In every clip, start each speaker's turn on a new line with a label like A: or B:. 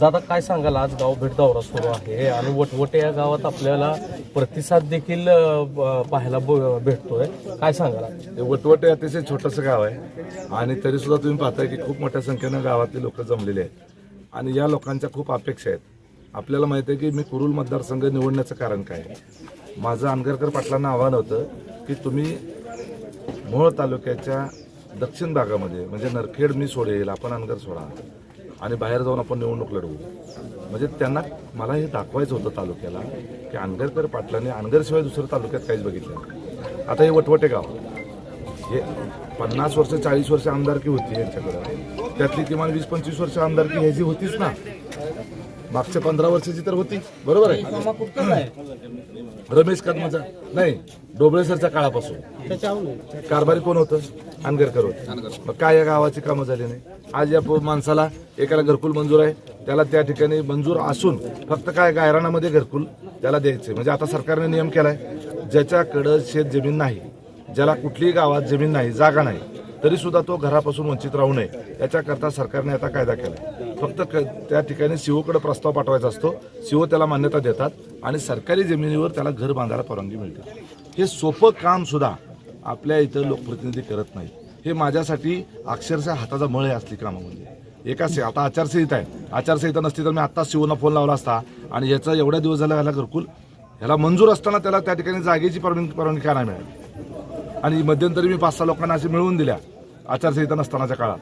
A: दादा काय सांगाल? आज गाव भेट दौरा सुरू आहे आणि वटवटे या गावात आपल्याला प्रतिसाद देखील अ, ब- पाहायला ब- भेटतोय. काय सांगाल
B: हे वटवटे अतिशय छोटंसं गाव आहे आणि तरी सुद्धा तुम्ही पाहताय की खूप मोठ्या संख्येनं गावातले लोक जमलेले आहेत. आणि या लोकांच्या खूप अपेक्षा आहेत. आपल्याला माहिती आहे की मी कुरुल मतदारसंघ निवडण्याचं कारण काय आहे? माझं अनगरकर पाटलांना आव्हान होतं की तुम्ही मोहोळ तालुक्याच्या दक्षिण भागामध्ये म्हणजे नरखेड मी सोडेल आपण अनगर सोडा. आणि बाहेर जाऊन आपण निवडणूक लढवू. म्हणजे त्यांना मला हे दाखवायचं होतं तालुक्याला की अनगरकर पाटलाने अनगरशिवाय दुसरं तालुक्यात काहीच बघितलं नाही. आता हे वटवटे गाव. हे पन्नास वर्ष चाळीस वर्ष आमदारकी होती यांच्याकडं. त्यातली किमान वीस पंचवीस वर्ष आमदारकी ह्याची होतीच ना. मागच्या पंधरा वर्षाची तर होती. बरोबर आहे? रमेश कदमाचा नाही डोबळे सरच्या काळापासून कारभारी कोण होतं? अनगरकर होतं. मग काय या गावाची कामं झाली नाही? आज या माणसाला एकाला घरकुल मंजूर आहे. त्याला त्या ठिकाणी मंजूर असून फक्त काय गायरानामध्ये घरकुल त्याला द्यायचे म्हणजे आता सरकारने नियम केलाय ज्याच्याकडं शेत जमीन नाही ज्याला कुठलीही गावात जमीन नाही जागा नाही तरी सुद्धा तो घरापासून वंचित राहू नये. याच्याकरता सरकारने आता कायदा केला फक्त क- त्या ठिकाणी सीओकडे प्रस्ताव पाठवायचा असतो. सीओ त्याला मान्यता देतात आणि सरकारी जमिनीवर त्याला घर बांधायला परवानगी मिळते. हे सोपं काम सुद्धा आपल्या इथं लोकप्रतिनिधी करत नाही हे माझ्यासाठी अक्षरशः हाताचा मळ आहे असली कामं म्हणजे एका से आता आचारसंहिता आहे. आचारसंहिता नसती तर मी आत्ता शिवना फोन लावला असता आणि याचा एवढ्या दिवस झाला ह्याला घरकुल. ह्याला मंजूर असताना त्याला त्या ठिकाणी जागेची परवानगी परवानगी का नाही मिळाली. आणि मध्यंतरी मी पाच सहा लोकांना अशी मिळवून दिल्या आचारसंहिता नसतानाच्या काळात.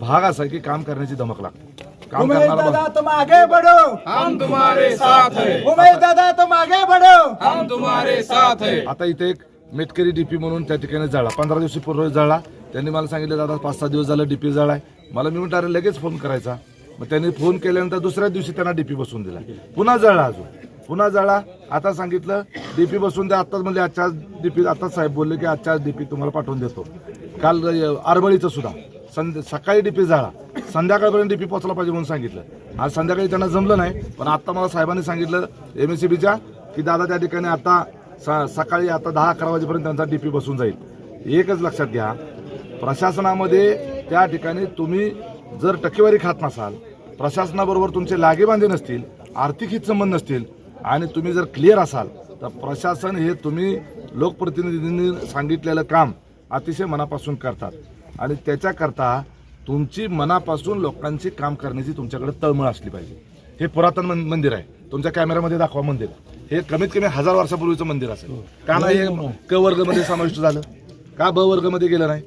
B: भाग असा की काम करण्याची धमक लागते.
C: उमेश
B: करणारा
C: दादा तुम आगे बढ़ो.
D: हम तुम्हारे साथ हैं.
C: उमेश दादा तुम आगे बढ़ो.
D: हम तुम्हारे साथ हैं.
B: आता इथे एक मेटकरी डीपी म्हणून त्या ठिकाणी जळला. पंधरा दिवशी पूर्वी जळला. त्यांनी मला सांगितलं दादा पाच सहा दिवस झालं डीपी जळाय मला मी म्हटलं लगेच फोन करायचा. मग त्यांनी फोन केल्यानंतर दुसऱ्या दिवशी त्यांना डीपी बसवून दिला. पुन्हा जळला अजून. पुन्हा जळला. आता सांगितलं डीपी बसवून द्या. आताच म्हणजे आजच्या डीपी आताच साहेब बोलले की आजच्या डीपी तुम्हाला पाठवून देतो. काल आरबळीचं सुद्धा. संध्या सकाळी डीपी झाला संध्याकाळपर्यंत डीपी पोहोचला पाहिजे म्हणून सांगितलं. आज संध्याकाळी त्यांना जमलं नाही पण आत्ता मला साहेबांनी सांगितलं एम एस सी बीच्या की दादा त्या ठिकाणी आता स- सकाळी आता दहा अकरा वाजेपर्यंत त्यांचा डीपी बसून जाईल. एकच लक्षात घ्या प्रशासनामध्ये त्या ठिकाणी तुम्ही जर टक्केवारी खात नसाल प्रशासनाबरोबर तुमचे लागेबांधे नसतील आर्थिक हितसंबंध नसतील आणि तुम्ही जर क्लिअर असाल तर प्रशासन हे तुम्ही लोकप्रतिनिधींनी सांगितलेलं काम अतिशय मनापासून करतात. आणि त्याच्याकरता तुमची मनापासून लोकांची काम करण्याची तुमच्याकडे तळमळ असली पाहिजे. हे पुरातन मंदिर आहे. तुमच्या कॅमेऱ्यामध्ये दाखवा मंदिर. हे कमीत कमी हजार वर्षापूर्वीचं मंदिर असेल. का नाही? हे क वर्गमध्ये समाविष्ट झालं. का ब वर्गमध्ये गेलं नाही?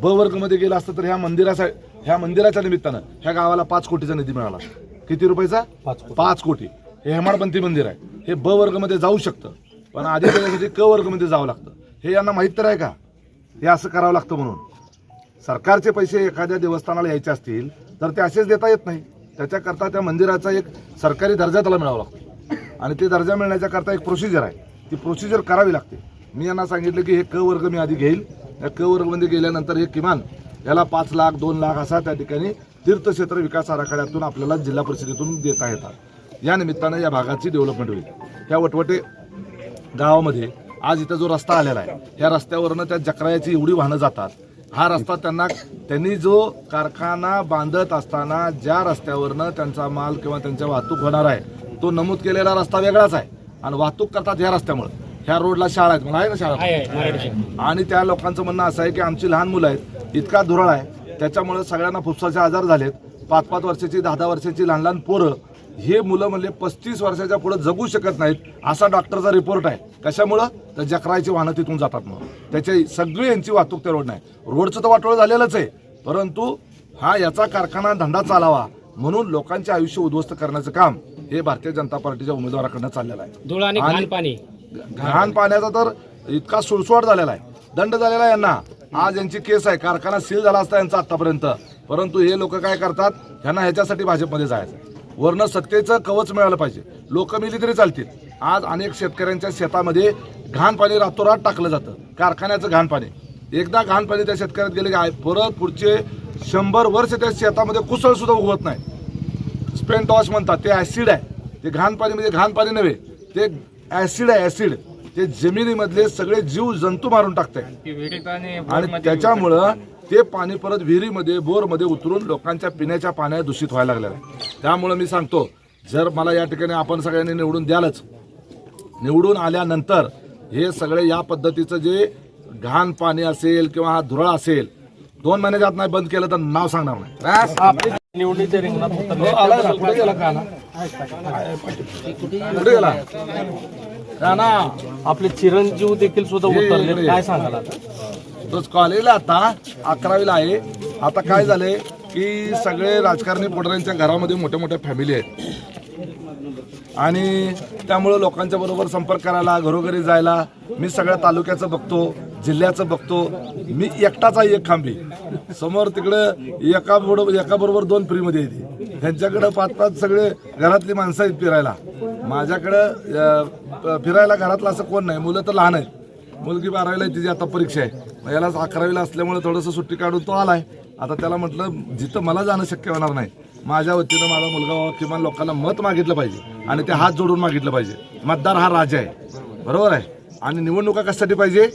B: ब वर्गमध्ये गेलं असतं तर ह्या मंदिराचा ह्या मंदिराच्या निमित्तानं ह्या गावाला पाच कोटीचा निधी मिळाला. किती रुपयाचा?
A: पाच कोटी.
B: हे हेमाडपंथी मंदिर आहे. हे ब वर्गमध्ये जाऊ शकतं. पण आधी क वर्गमध्ये जावं लागतं. हे यांना माहीत तर आहे का? हे असं करावं लागतं म्हणून. सरकारचे पैसे एखाद्या देवस्थानाला यायचे असतील तर ते असेच देता येत नाही. त्याच्याकरता त्या मंदिराचा एक सरकारी दर्जा त्याला मिळावा लागतो. आणि ते दर्जा मिळण्याच्या करता एक प्रोसिजर आहे. ती प्रोसिजर करावी लागते. मी यांना सांगितलं की हे क वर्ग मी आधी घेईल. या क वर्गमध्ये गेल्यानंतर हे किमान याला पाच लाख दोन लाख असा त्या ठिकाणी तीर्थक्षेत्र विकास आराखड्यातून आपल्याला जिल्हा परिषदेतून देता येतात. या निमित्तानं या भागाची डेव्हलपमेंट होईल. ह्या वटवटे गावामध्ये आज इथं जो रस्ता आलेला आहे या रस्त्यावरनं त्या जकरायाची एवढी वाहनं जातात. हा रस्ता त्यांना त्यांनी जो कारखाना बांधत असताना ज्या रस्त्यावरनं त्यांचा माल किंवा त्यांच्या वाहतूक होणार आहे तो नमूद केलेला रस्ता वेगळाच आहे. आणि वाहतूक करतात ह्या रस्त्यामुळे. ह्या रोडला शाळा आहेत मला आहे ना शाळा? आणि त्या लोकांचं म्हणणं असं आहे की आमची लहान मुलं आहेत इतका धुरळ आहे. त्याच्यामुळे सगळ्यांना फुफ्साचे आजार झालेत. पाच पाच वर्षाची दहा दहा वर्षाची लहान लहान पोरं हे मुलं म्हणले पस्तीस वर्षाच्या पुढे जगू शकत नाहीत असा डॉक्टरचा रिपोर्ट आहे. कशामुळं? तर जकरायची वाहनं तिथून जातात म्हणून. त्याची सगळी यांची वाहतूक त्या रोड नाही रोडचं तर वाटोळ झालेलंच आहे. परंतु हा याचा कारखाना धंदा चालावा म्हणून लोकांचे आयुष्य उद्ध्वस्त करण्याचं काम हे भारतीय जनता पार्टीच्या उमेदवाराकडनं चाललेलं आहे.
E: घाण पाणी.
B: घाण पाण्याचा तर इतका सुळसुळाट झालेला आहे. दंड झालेला आहे यांना. आज यांची केस आहे. कारखाना सील झाला असता यांचा आतापर्यंत. परंतु हे लोक काय करतात? यांना ह्याच्यासाठी भाजपमध्ये जायचं वर्ण सत्तेचं कवच मिळालं पाहिजे. लोक मिली तरी चालतील. आज अनेक शेतकऱ्यांच्या शेतामध्ये घाण पाणी रातोरात टाकलं जातं. कारखान्याचं घाण पाणी एकदा घाण पाणी त्या शेतकऱ्यात गेले की आय- परत पुढचे शंभर वर्ष त्या शेतामध्ये कुसळ सुद्धा उगवत नाही. स्पेंट वॉश म्हणतात. ते ऍसिड आहे. ते घाण पाणी म्हणजे घाण पाणी नव्हे. ते ऍसिड आहे ऍसिड ते जमिनीमधले सगळे जीव जंतू मारून टाकतंय. आणि त्याच्यामुळं ते पाणी परत विहिरीमध्ये बोरमध्ये उतरून लोकांच्या पिण्याच्या पाण्या दूषित व्हायला लागलेलं आहे त्यामुळं मी सांगतो जर मला या ठिकाणी आपण सगळ्यांनी निवडून द्यालच निवडून आल्यानंतर हे सगळे या पद्धतीचं जे घाण पाणी असेल किंवा हा धुरळा असेल दोन महिन्याच्या आत नाही बंद केलं तर नाव सांगणार नाही.
A: आपली निवडणुकीच्या रिंगणात उतरले
B: कुठे गेला का कुठे गेला? ना,
A: आपले चिरंजीव देखील सुद्धा उतरले. काय सांगाल आता?
B: तोच कॉलेजला आता अकरावीला आहे. आता काय झालंय की सगळे राजकारणी पोटऱ्यांच्या घरामध्ये मोठ्या मोठ्या फॅमिली आहेत. आणि त्यामुळं लोकांच्या बरोबर संपर्क करायला घरोघरी जायला मी सगळ्या तालुक्याचं बघतो जिल्ह्याचं बघतो. मी एकटाच आहे एक खांबी. समोर तिकडं एका बरोबर एका बरोबर दोन फ्रीमध्ये येते. त्यांच्याकडं पाच पाच सगळे घरातली माणसं आहेत फिरायला. माझ्याकडं फिरायला घरातलं असं कोण नाही. मुलं तर लहान आहेत. मुलगी बारावीला आहे तिची आता परीक्षा आहे. यालाच अकरावीला असल्यामुळे थोडंसं सुट्टी काढून तो आलाय. आता त्याला म्हटलं जिथं मला जाणं शक्य होणार नाही माझ्या वतीनं माझा मुलगा किमान लोकांना मत मागितलं पाहिजे आणि ते हात जोडून मागितलं पाहिजे. मतदार हा राजा आहे. बरोबर आहे? आणि निवडणुका कशासाठी पाहिजे?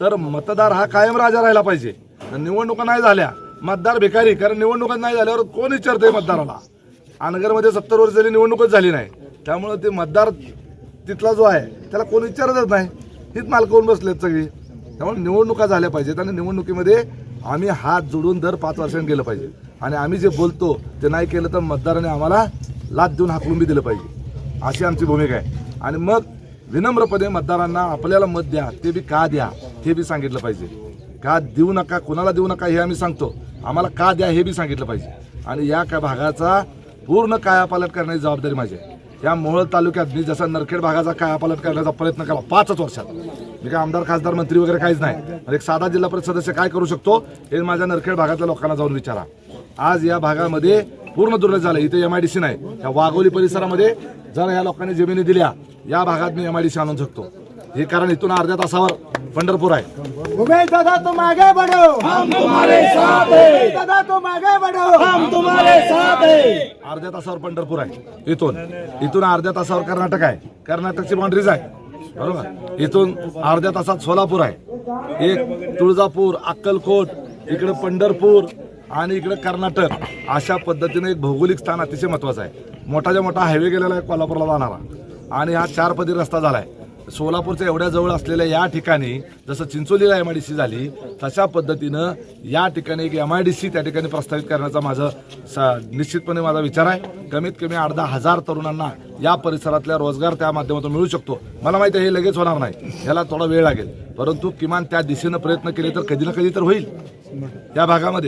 B: तर मतदार हा कायम राजा राहिला पाहिजे. निवडणुका नाही झाल्या मतदार भिकारी कारण निवडणुका नाही झाल्यावर कोण विचारतंय मतदाराला? अनगरमध्ये सत्तर वर्ष झाली निवडणूकच झाली नाही. त्यामुळे ते मतदार तिथला जो आहे त्याला कोण विचारतच नाही. हीच मालक होऊन बसलेत सगळी. त्यामुळे निवडणुका झाल्या पाहिजेत आणि निवडणुकीमध्ये आम्ही हात जोडून दर पाच वर्षांनी गेलं पाहिजे. आणि आम्ही जे बोलतो ते नाही केलं तर मतदाराने आम्हाला लाच देऊन हाकलून बी दिलं पाहिजे. अशी आमची भूमिका आहे. आणि मग विनम्रपणे मतदारांना आपल्याला मत द्या ते बी का द्या हे बी सांगितलं पाहिजे. का देऊ नका कोणाला देऊ नका हे आम्ही सांगतो. आम्हाला का द्या हे बी सांगितलं पाहिजे. आणि या का भागाचा पूर्ण कायापालट करण्याची जबाबदारी माझी आहे. या मोहोळ तालुक्यात मी जसा नरखेड भागाचा कायापालट करण्याचा प्रयत्न केला पाचच वर्षात. मी काय आमदार खासदार मंत्री वगैरे काहीच नाही. आणि एक साधा जिल्हा परिषद सदस्य काय करू शकतो हे माझ्या नरखेड भागातल्या लोकांना जाऊन विचारा. आज या भागामध्ये पूर्ण दुर्लक्ष झालं. इथे एम आय डी सी नाही. या वाघोली परिसरामध्ये जर या लोकांनी जमिनी दिल्या या भागात मी एम आय डी सी आणून शकतो. हे कारण इथून अर्ध्या तासावर पंढरपूर आहे.
C: उमेश दादा तुम आगे बढ़ो हम तुम्हारे साथ हैं. दादा बढ़ो
B: अर्ध्या तासावर पंढरपूर आहे. इथून. इथून अर्ध्या तासावर कर्नाटक आहे. कर्नाटकची बाउंड्रीज आहे. बरोबर? इथून अर्ध्या तासात सोलापूर आहे. एक तुळजापूर अक्कलकोट इकडे पंढरपूर आणि इकडे कर्नाटक अशा पद्धतीने एक भौगोलिक स्थान अतिशय महत्वाचं आहे. मोठाच्या मोठा हायवे गेलेला आहे कोल्हापूरला जाणारा. आणि हा चार पदी रस्ता झाला आहे सोलापूरच्या एवढ्या जवळ असलेल्या या ठिकाणी जसं चिंचोलीला एम आय डी सी झाली तशा पद्धतीनं या ठिकाणी एक एम आय डी सी त्या ठिकाणी प्रस्तावित करण्याचा माझं स- निश्चितपणे माझा विचार आहे. कमीत कमी आठ दहा हजार तरुणांना या परिसरातल्या रोजगार त्या माध्यमातून मिळू शकतो. मला माहिती आहे हे लगेच होणार नाही. ह्याला थोडा वेळ लागेल. परंतु किमान त्या दिशेनं प्रयत्न केले तर कधी ना कधी तर होईल. या भागामध्ये.